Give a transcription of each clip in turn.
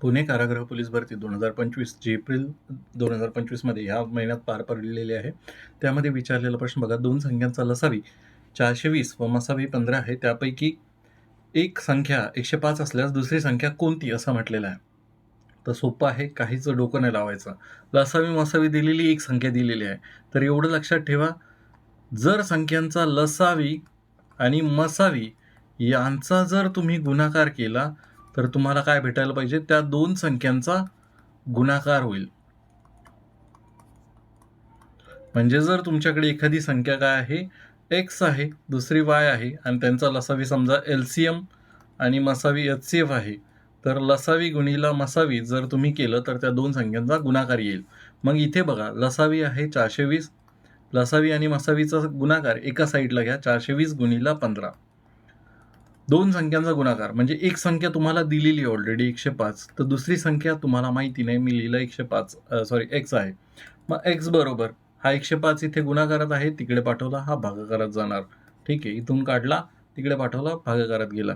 पुणे कारागृह पोलीस भरती दोन हजार पंचवीस एप्रिल दोन हजार पंचवीसमध्ये ह्या महिन्यात पार पडलेली आहे. त्यामध्ये विचारलेला प्रश्न बघा दोन संख्यांचा लसावी चारशे वीस व मसावी पंधरा आहे. त्यापैकी एक संख्या एकशे पाच असल्यास दुसरी संख्या कोणती असं म्हटलेलं आहे? तर सोपं आहे काहीच डोकं नाही लावायचं. लसावी मसावी दिलेली एक संख्या दिलेली आहे. तर एवढं लक्षात ठेवा जर संख्यांचा लसावी आणि मसावी यांचा जर तुम्ही गुणाकार केला तर तुम्हाला काय भेटायला पाहिजे? त्या दोन संख्यांचा गुणाकार होईल. म्हणजे जर तुमच्याकडे एखादी संख्या काय आहे? एक्स आहे दुसरी वाय आहे आणि त्यांचा लसावी समजा एल सी एम आणि मसावी एच सी एफ आहे. तर लसावी गुणीला मसावी जर तुम्ही केलं तर त्या दोन संख्यांचा गुणाकार येईल. मग इथे बघा लसावी आहे चारशे वीस लसावी आणि मसावीचा गुणाकार एका साईडला घ्या चारशे वीस गुणीला पंधरा. दोन संख्यांचा गुणाकार. म्हणजे एक संख्या तुम्हाला दिलेली ऑलरेडी एकशे पाच तर दुसरी संख्या तुम्हाला माहिती नाही मी लिहिलं एकशे पाच सॉरी एक्स आहे. मग एक्स बरोबर हा एकशे पाच इथे गुणाकारात आहे तिकडे पाठवला हा भागाकारात जाणार. ठीक आहे इथून काढला तिकडे पाठवला भागाकारात गेला.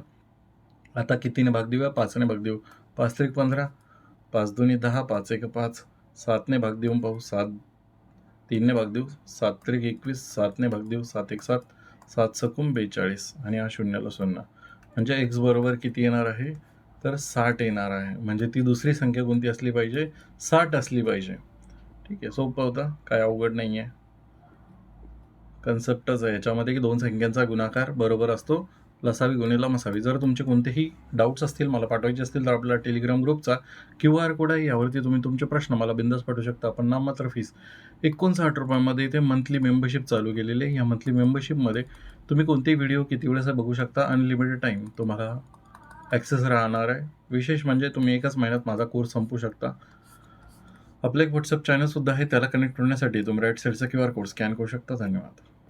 आता कितीने भाग देऊया? पाचने भाग देऊ. पाच त्रिक पंधरा पाच दोन्ही दहा पाच एक पाच सातने भाग देऊन पाहू सात तीनने भाग देऊ सात त्रिक एकवीस सातने भाग देऊ सात एक सात सात सकून बेचाळीस आणि हा शून्याला शून्य म्हणजे एक्स बरोबर किती येणार आहे? तर साठ येणार आहे. म्हणजे ती दुसरी संख्या कोणती असली पाहिजे? साठ असली पाहिजे. ठीक आहे सोपं होतं. काय अवघड नाही आहे कन्सेप्टच आहे. याच्यामध्ये की दोन संख्यांचा गुणाकार बरोबर असतो. लसावी गुन्हेला मसावी जर तुमचे कोणतेही डाऊट्स असतील मला पाठवायचे असतील तर आपला टेलिग्राम ग्रुपचा क्यू आर कोड आहे. यावरती तुम्ही तुमचे प्रश्न मला बिंदास पाठवू शकता. पण नाममात्र फीस एकोणसाठ रुपयामध्ये इथे मंथली मेंबरशिप चालू केलेली आहे. या मंथली मेंबरशिपमध्ये तुम्ही कोणतेही व्हिडिओ किती वेळेस बघू शकता. अनलिमिटेड टाईम तुम्हाला ॲक्सेस राहणार आहे. विशेष म्हणजे तुम्ही एकाच महिन्यात माझा कोर्स संपू शकता. आपलं एक व्हॉट्सअप चॅनलसुद्धा आहे. त्याला कनेक्ट होण्यासाठी तुम्ही राईट साईडचा क्यू आर कोड स्कॅन करू शकता. धन्यवाद.